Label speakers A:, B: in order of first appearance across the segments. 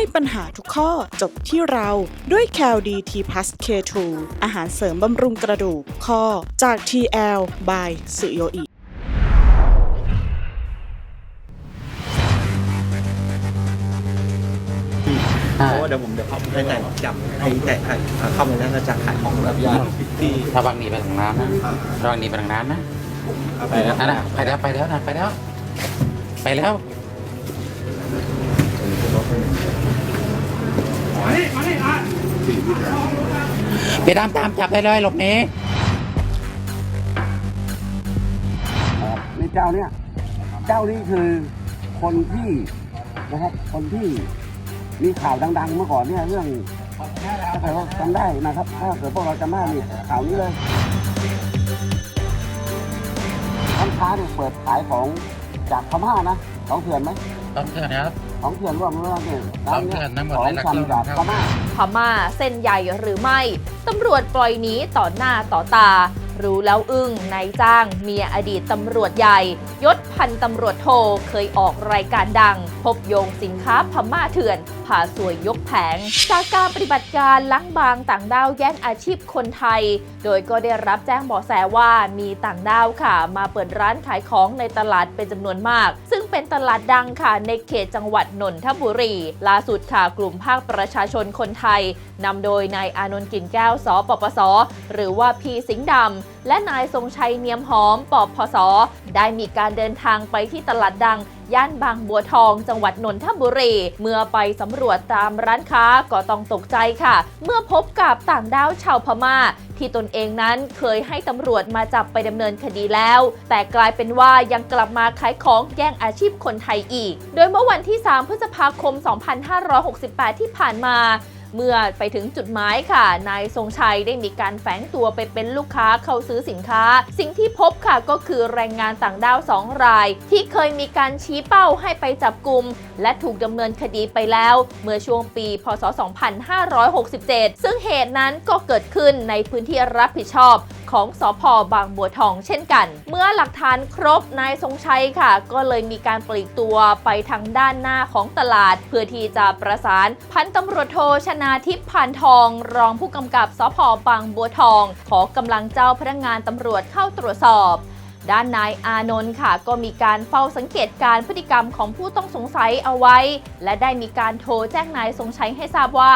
A: ให้ปัญหาทุกข้อจบที่เราด้วย c a l d t plus K2 อาหารเสริมบำรุงกระดูกข้อจาก TL by สุโยอิ
B: อ่า
C: เพราะว่าเดี๋ยวผมเดี๋ยวเขาให้แต่จับให้แต่เข้ามาแล้วก็จะขายของแบบยาที่
B: ระวังหนีไปทางน้ำนะ
C: อ่า
B: ระวังหนีไปทางน้ำนะ
C: ไปแล้ว
B: นั่นนะไปแล้วไปแล้วนะไปแล้ว ไปแล้ว ไปตามตามจับได้เลยหลบหนี
D: ในเจ้าเนี่ยเจ้านี่คือคนที่นะครับคนที่มีข่าวดัง ๆ เมื่อก่อนเนี่ยเรื่องถ้าใครว่าจำได้นะครับ ถ้าเกิดพวกเราจำได้นี่ข่าวนี้เลยร้านค้าเนี่ยเปิดขายของจากพม่านะของเถื่อนไหม
B: ต้องเถื่อนนะครับ
D: ของเถื่อนร่วมเรื่องเนี่ย
B: ของเถื่อนทั้งหมด
D: ขอ
B: เลย
D: ง
B: หลัก
D: ชำจาก
B: กิโล
D: พม่า
E: พม่าเส้นใหญ่หรือไม่ ตำรวจปล่อยหนีต่อหน้าต่อตา รู้แล้วอึ้งนายจ้าง เมียอดีตตำรวจใหญ่ ยศพันตำรวจโทเคยออกรายการดัง พบโยงสินค้าพม่าเถื่อนผ่าสวยยกแผง จากการปฏิบัติการล้างบางต่างด้าวแย่งอาชีพคนไทย โดยก็ได้รับแจ้งเบาะแสว่ามีต่างด้าวค่ะ มาเปิดร้านขายของในตลาดเป็นจำนวนมาก ซึ่ง เป็นตลาดดังค่ะในเขตจังหวัดนนทบุรี ล่าสุดค่ะกลุ่มภาคประชาชนคนไทยนำโดยนายอานนท์กิ่นแก้ว สปปส หรือว่าพีสิงห์ดำและนายทรงชัยเนียมหอม ปปพสได้มีการเดินทางไปที่ตลาดดัง ย่านบางบัวทอง จังหวัดนนทบุรี เมื่อไปสำรวจตามร้านค้าก็ต้องตกใจค่ะ เมื่อพบกับต่างด้าวชาวพม่า ที่ตนเองนั้นเคยให้ตำรวจมาจับไปดำเนินคดีแล้ว แต่กลายเป็นว่ายังกลับมาขายของแย่งอาชีพคนไทยอีก โดยเมื่อวันที่ 3 พฤษภาคม 2568 ที่ผ่านมา เมื่อไปถึงจุดหมายค่ะ นายทรงชัยได้มีการแฝงตัวไปเป็นลูกค้าเข้าซื้อสินค้า สิ่งที่พบค่ะก็คือแรงงานต่างด้าวสองราย ที่เคยมีการชี้เป้าให้ไปจับกลุ่มและถูกดำเนินคดีไปแล้ว เมื่อช่วงปี พศ 2567 ซึ่งเหตุนั้นก็เกิดขึ้นในพื้นที่รับผิดชอบ ของสพบางบัวทองเช่นกัน เมื่อหลักฐานครบนายทรงชัยค่ะ ก็เลยมีการปลีกตัวไปทางด้านหน้าของตลาด เพื่อที่จะประสานพันตำรวจโทชนาทิพย์พานทอง รองผู้กำกับสพบางบัวทอง ขอกำลังเจ้าพนักงานตำรวจเข้าตรวจสอบด้านนายอานนท์ค่ะ ก็มีการเฝ้าสังเกตการพฤติกรรมของผู้ต้องสงสัยเอาไว้ และได้มีการโทรแจ้งนายทรงชัยให้ทราบว่า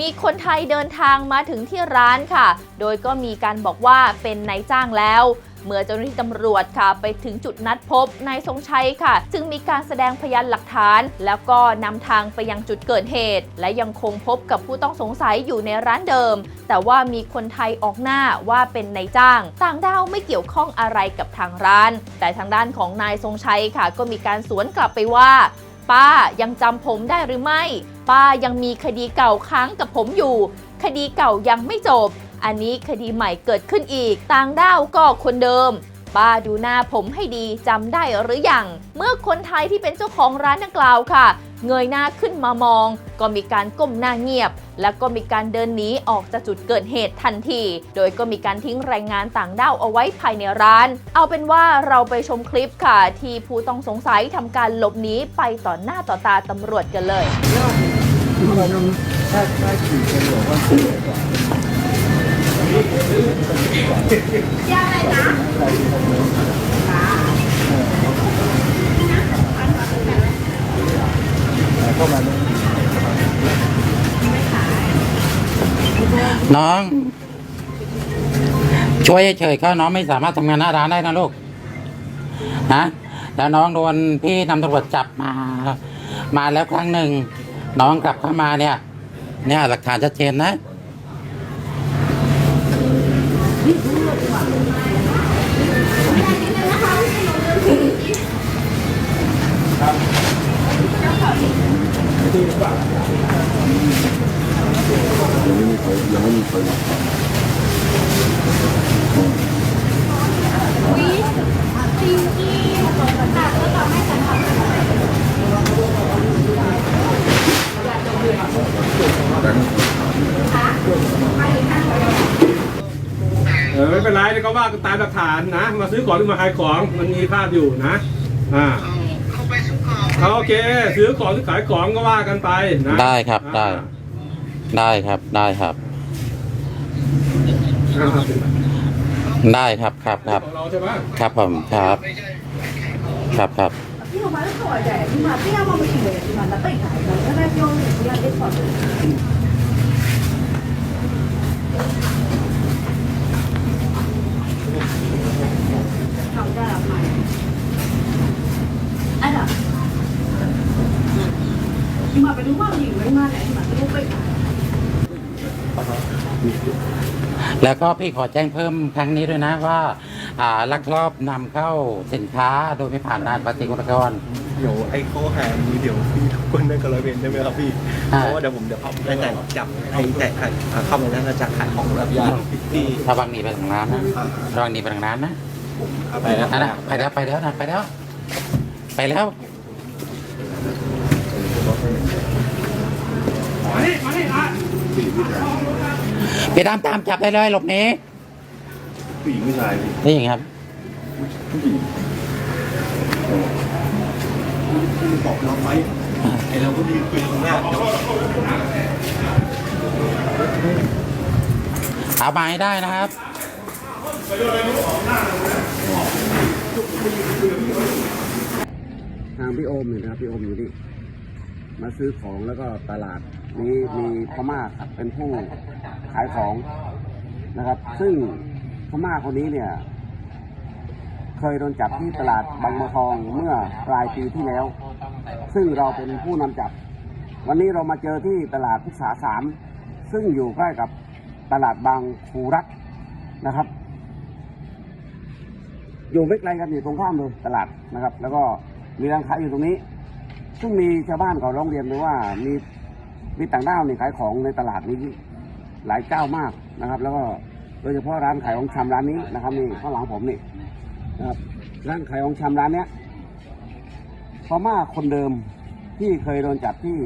E: มีคนไทยเดินทางมาถึงที่ร้านค่ะ โดยก็มีการบอกว่าเป็นนายจ้างแล้ว เมื่อเจ้าหน้าที่ตำรวจค่ะ ไปถึงจุดนัดพบนายทรงชัยค่ะ จึงมีการแสดงพยานหลักฐาน แล้วก็นำทางไปยังจุดเกิดเหตุ และยังคงพบกับผู้ต้องสงสัยอยู่ในร้านเดิม แต่ว่ามีคนไทยออกหน้าว่าเป็นนายจ้าง ต่างด้าวไม่เกี่ยวข้องอะไรกับทางร้าน แต่ทางด้านของนายทรงชัยค่ะ ก็มีการสวนกลับไปว่า ป้ายังจำผมได้หรือไม่ ป้ายังมีคดีเก่าค้างกับผมอยู่ คดีเก่ายังไม่จบ อันนี้คดีใหม่เกิดขึ้นอีก ต่างด้าวก็คนเดิม ป้าดูหน้าผมให้ดีจำได้หรือยัง เมื่อคนไทยที่เป็นเจ้าของร้านดังกล่าวค่ะ เงยหน้าขึ้นมามอง ก็มีการก้มหน้าเงียบ แล้วก็มีการเดินหนีออกจากจุดเกิดเหตุทันที โดยก็มีการทิ้งแรงงานต่างด้าวเอาไว้ภายในร้าน เอาเป็นว่าเราไปชมคลิปค่ะ ที่ผู้ต้องสงสัยทำการหลบหนีไปต่อหน้าต่อตาตำรวจกันเลย
B: น้องช่วย ยาวเฉยๆเขาน้องไม่สามารถทำงานหน้าร้านได้นะลูกนะแล้วน้องโดนพี่นำตำรวจจับมา มาแล้วครั้งหนึ่ง น้องกลับเข้ามาเนี่ย เนี่ยหลักฐานชัดเจนนะ
F: เออไม่เป็นไรเดี๋ยวก็ว่ากันตามหลักฐานนะ มาซื้อของหรือมาขายของมันมีภาพอยู่นะ อ่า
G: เอา
F: โอเค ซื้อของซื้อขายของก็ว่ากันไปนะ
B: ได้ครับได้ อ่าได้ครับได้ครับ
F: อ่า
B: ได้ครับครับครับ
F: ของเราใช่ไหม
B: ครับผมครับครับครับ
G: พี่หนูมาแล้วสวยแต่พี่มาพี่เอามาไม่ถึงเลยพี่มาแล้วไปไหนแล้วแม่พี่เอาหนูยังได้ขอเลยทำได้ไหมอะ ปดูว่าหญิงไม่มาไหนมาไปดูไปขาย
B: แล้วก็พี่ขอแจ้งเพิ่มครั้งนี้ด้วยนะว่าอ่าลักลอบนำเข้าสินค้าโดยไม่ผ่านด่านภาษีกุลกร
C: เดี๋ยวไอ้ข้อหานี้เดี๋ยวพี่ทุกคนได้กับร้อยเวรได้ไหมครับพี่
B: อ่า
C: เพราะว่าเดี๋ยวผมเดี๋ยวเขาได้แต่จับไอ้แต่เข้ามาแล้วจะขายของรับยาที่
B: ระวังหนีไปทางร้านนะระวังหนีไปทางร้านนะ
C: ไปแล้ว
B: นั่นนะไปแล้วไปแล้วนะไปแล้ว ไปแล้ว
F: มานี่มานี่อะ
B: ไปตามตามจับได้เลยหลบหนี
H: ผู้หญิงผู้ชาย
B: นี่ครับ
H: ผู้หญิง
C: บอกเราไว้ไอ้เราก็ยืนคุยตรงหน้า
B: เอามาให้ได้นะครับ
D: ทางพี่โอมเนี่ยนะครับพี่โอมอยู่นี่ มาซื้อของแล้วก็ตลาดนี้มีพม่าครับเป็นผู้ขายของนะครับ ซึ่งพม่าคนนี้เนี่ย เคยโดนจับที่ตลาดบางบัวทองเมื่อปลายปีที่แล้ว ซึ่งเราเป็นผู้นำจับ วันนี้เรามาเจอที่ตลาดพุทธาสามซึ่งอยู่ใกล้กับตลาดบางคูรักนะครับ อยู่ไม่ไกลกันอยู่ตรงข้ามเลยตลาดนะครับ แล้วก็มีร้านค้าอยู่ตรงนี้ ซึ่งมีชาวบ้านเขาร้องเรียนไปว่ามีมีต่างด้าวเนี่ยขายของในตลาดนี้หลายเจ้ามากนะครับ แล้วก็โดยเฉพาะร้านขายของชำร้านนี้นะครับนี่ข้างหลังผมนี่นะครับร้านขายของชำร้านเนี้ยพม่าคนเดิมที่เคยโดนจับที่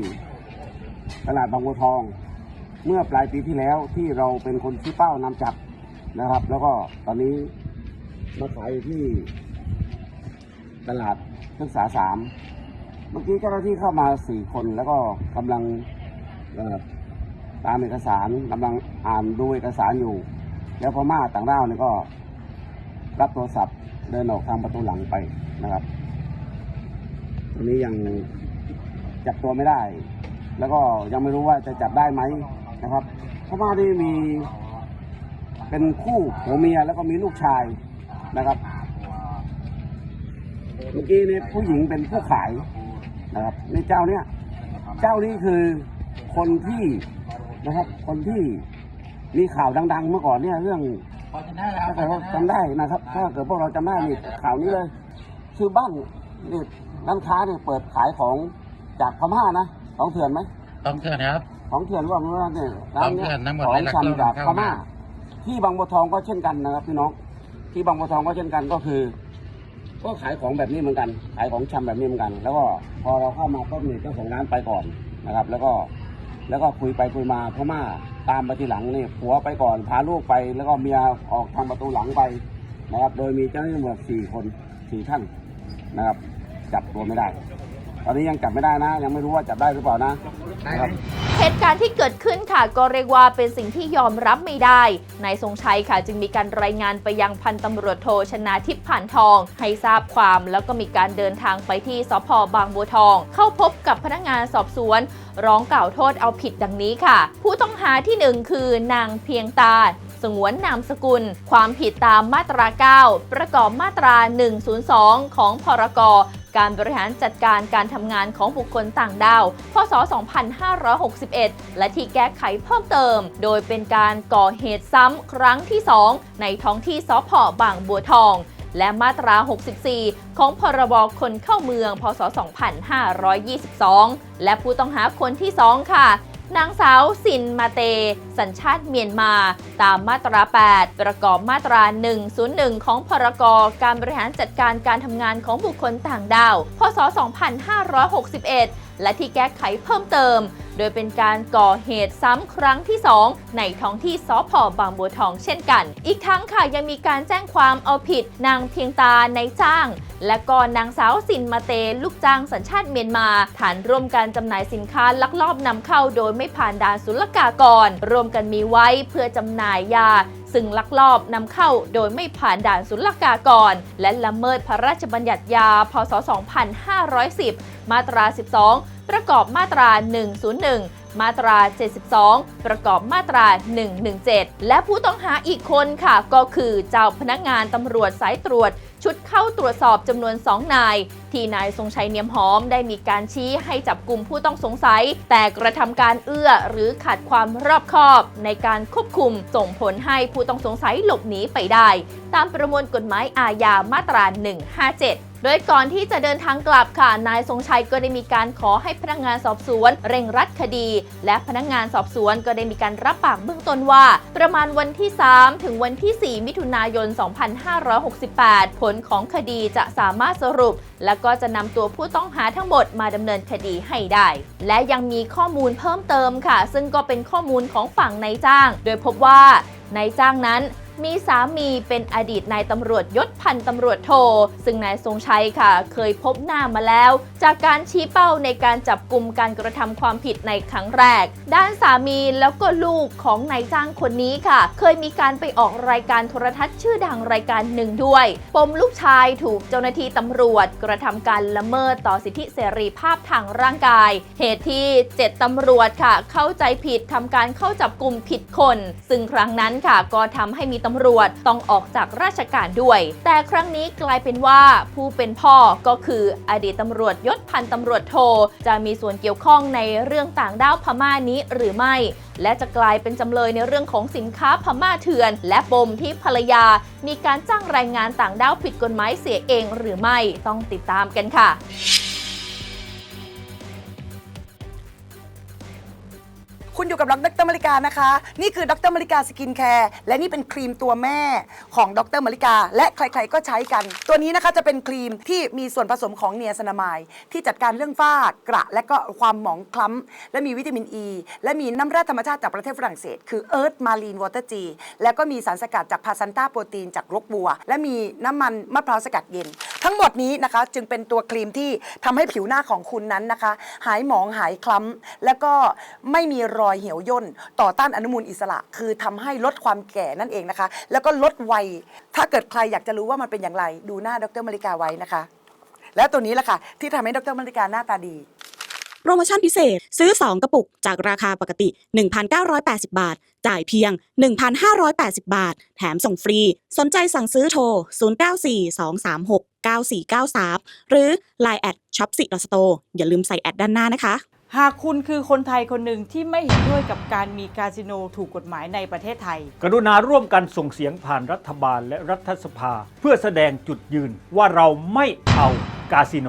D: ตลาดบางบัวทอง เมื่อปลายปีที่แล้วที่เราเป็นคนชี้เป้านำจับนะครับ แล้วก็ตอนนี้มาขายที่ตลาดพฤกษาสาม เมื่อกี้เจ้าหน้าที่เข้ามาสี่คนแล้วก็กำลังเอ่อตามเอกสารกำลังอ่านดูเอกสารอยู่ แล้วพม่าต่างด้าวเนี่ยก็ รับโทรศัพท์เดินออกทางประตูหลังไปนะครับตอนนี้ยังจับตัวไม่ได้ แล้วก็ยังไม่รู้ว่าจะจับได้ไหมนะครับพม่านี่มี เป็นคู่ผัวเมียแล้วก็มีลูกชายนะครับ เมื่อกี้เนี่ยผู้หญิงเป็นผู้ขาย นะครับในเจ้าเนี่ยเจ้านี้คือคนที่นะครับ คนที่มีข่าวดัง ๆ เมื่อก่อนเนี่ยเรื่องถ้าเกิดว่าจำได้นะครับ ถ้าเกิดพวกเราจำได้นี่ข่าวนี้เลย คือบ้านนี่ร้านค้าเนี่ยเปิดขายของจากพม่านะของเถื่อนไหม
B: ต้องเชิญนะครับ
D: ของเถื่อนว่ามันว่าเนี่ยร้านเนี้ย
B: ของเถื่อนทั้งหมด
D: ของ
B: เลยละ
D: ชำจาก
B: เข้า
D: พ
B: มา
D: ม่า ที่บางบัวทองก็เช่นกันนะครับพี่น้อง ที่บางบัวทองก็เช่นกันก็คือ ก็ขายของแบบนี้เหมือนกัน ขายของชำแบบนี้เหมือนกัน แล้วก็พอเราเข้ามาก็มีเจ้าของร้านไปก่อนนะครับ แล้วก็แล้วก็คุยไปคุยมาพม่าตามไปทีหลังนี่ผัวไปก่อนพาลูกไป แล้วก็เมียออกทางประตูหลังไปนะครับ โดยมีเจ้าหน้าที่ตำรวจสี่คนสี่ท่านนะครับ จับตัวไม่ได้ อนนี้ยังจับไม่ได้นะ ยังไม่รู้ว่าจับได้หรือเปล่านะนะครับ
E: เหตุการณ์ที่เกิดขึ้นค่ะก็เรียกว่าเป็นสิ่งที่ยอมรับไม่ได้ นายทรงชัยค่ะ จึงมีการรายงานไปยังพันตำรวจโทชนาทิพย์ผ่านทอง ให้ทราบความ แล้วก็มีการเดินทางไปที่สพบางบัวทอง เข้าพบกับพนักงานสอบสวน ร้องกล่าวโทษเอาผิดดังนี้ค่ะ ผู้ต้องหาที่หนึ่งคือนางเพียงตาสงวนนามสกุล ความผิดตามมาตรา 9 ประกอบมาตรา 102 ของพรก การบริหารจัดการการทำงานของบุคคลต่างดาว พศ 2561 และที่แก้ไขเพิ่มเติม โดยเป็นการก่อเหตุซ้ำครั้งที่ 2 ในท้องที่สพบางบัวทองและมาตรา 64 ของพรบคนเข้าเมือง พศ 2522 และผู้ต้องหาคนที่ 2 ค่ะ นางสาวสินมาเต สัญชาติเมียนมา ตามมาตรา 8 ประกอบมาตรา 101 ของพรกการบริหารจัดการการทำงานของบุคคลต่างดาว พศ 2561 และที่แก้ไขเพิ่มเติม โดยเป็นการก่อเหตุซ้ำครั้งที่ 2 ในท้องที่สพบางบัวทองเช่นกัน อีกทั้งค่ะยังมีการแจ้งความเอาผิดนางเพียงตาในจ้าง และก็นางสาวสินมาเต ลูกจ้างสัญชาติเมียนมา ฐานร่วมกันจำหน่ายสินค้าลักลอบนำเข้าโดยไม่ผ่านด่านศุลกากรร่วมกันมีไว้เพื่อจำหน่ายยา ซึ่งลักลอบนำเข้าโดยไม่ผ่านด่านศุลกากร และละเมิดพระราชบัญญัติยา พศ 2510 มาตรา 12 ประกอบมาตรา 101มาตรา 72 ประกอบมาตรา 117 และผู้ต้องหาอีกคนค่ะ ก็คือเจ้าพนักงานตำรวจสายตรวจชุดเข้าตรวจสอบจำนวน 2 นาย ที่นายทรงชัยเนียมหอมได้มีการชี้ให้จับกลุ่มผู้ต้องสงสัย แต่กระทำการเอื้อหรือขัดความรอบคอบ ในการควบคุมส่งผลให้ผู้ต้องสงสัยหลบหนีไปได้ ตามประมวลกฎหมายอาญามาตรา 157โดยก่อนที่จะเดินทางกลับค่ะ นายทรงชัยก็ได้มีการขอให้พนักงานสอบสวน เร่งรัดคดี และพนักงานสอบสวนก็ได้มีการรับปากเบื้องต้นว่า ประมาณวันที่ 3 ถึงวันที่ 4 มิถุนายน 2568 ผลลของคดีจะสามารถสรุป และก็จะนำตัวผู้ต้องหาทั้งหมดมาดำเนินคดีให้ได้ และยังมีข้อมูลเพิ่มเติมค่ะ ซึ่งก็เป็นข้อมูลของฝั่งนายจ้าง โดยพบว่านายจ้างนั้น มีสามีเป็นอดีตนายตำรวจยศพันตำรวจโท ซึ่งนายทรงชัยค่ะ เคยพบหน้ามาแล้ว จากการชี้เป้าในการจับกลุ่มการกระทำความผิดในครั้งแรก ด้านสามีแล้วก็ลูกของนายจ้างคนนี้ค่ะ เคยมีการไปออกรายการโทรทัศน์ชื่อดังรายการหนึ่งด้วย ปมลูกชายถูกเจ้าหน้าที่ตำรวจ กระทำการละเมิดต่อสิทธิเสรีภาพทางร่างกาย เหตุที่ 7ตำรวจค่ะ เข้าใจผิดทำการเข้าจับกลุ่มผิดคน ซึ่งครั้งนั้นค่ะก็ทำให้มีตำรวจต้องออกจากราชการด้วย แต่ครั้งนี้กลายเป็นว่าผู้เป็นพ่อก็คืออดีตตำรวจยศพันตำรวจโท จะมีส่วนเกี่ยวข้องในเรื่องต่างด้าวพม่านี้หรือไม่ และจะกลายเป็นจำเลยในเรื่องของสินค้าพม่าเถื่อน และปมที่ภรรยา มีการจ้างแรงงานต่างด้าวผิดกฎหมายเสียเองหรือไม่ต้องติดตามกันค่ะ
I: คุณอยู่กับดรมาริกานะคะ นี่คือดรมาริกาสกินแคร์และนี่เป็นครีมตัวแม่ของดรมาริกา และใครๆก็ใช้กัน ตัวนี้นะคะจะเป็นครีมที่มีส่วนผสมของเนียสนามายที่จัดการเรื่องฝ้ากระและก็ความหมองคล้ำและมีวิตามินอ e, ีและมีน้ำแร่ธรรมชาติจากประเทศฝรั่งเศส คือเอิร์ธมารีนวอเตอร์จีแล้วก็มีสารสกัดจากพาซันต้าโปรตีนจากรกบัว และมีน้ำมันมะพร้าวสกัดเย็น ทั้งหมดนี้นะคะจึงเป็นตัวครีมที่ทำให้ผิวหน้าของคุณนั้นนะคะ หายหมองหายคล้ำแล้วก็ไม่มีรอยเหี่ยวย่นต่อต้านอนุมูลอิสระ คือทำให้ลดความแก่นั่นเองนะคะ แล้วก็ลดวัย ถ้าเกิดใครอยากจะรู้ว่ามันเป็นอย่างไร ดูหน้าดรมาริกาไว้นะคะ และตัวนี้แหละค่ะที่ทำให้ดรมาริกาหน้าตาดี
A: โปรโมชั่นพิเศษ ซื้อ 2 กระปุกจากราคาปกติ 1,980 บาท จ่ายเพียง 1,580 บาท แถมส่งฟรี สนใจสั่งซื้อโทร 0942369493 หรือ Line แอดช็อปสิดอสโตอย่าลืมใส่แอดด้านหน้านะคะ
J: หากคุณคือคนไทยคนหนึ่งที่ไม่เห็นด้วยกับการมีคาสิโนถูกกฎหมายในประเทศไทย
K: กรุณาร่วมกันส่งเสียงผ่านรัฐบาลและรัฐสภา เพื่อแสดงจุดยืนว่าเราไม่เอากาสิโน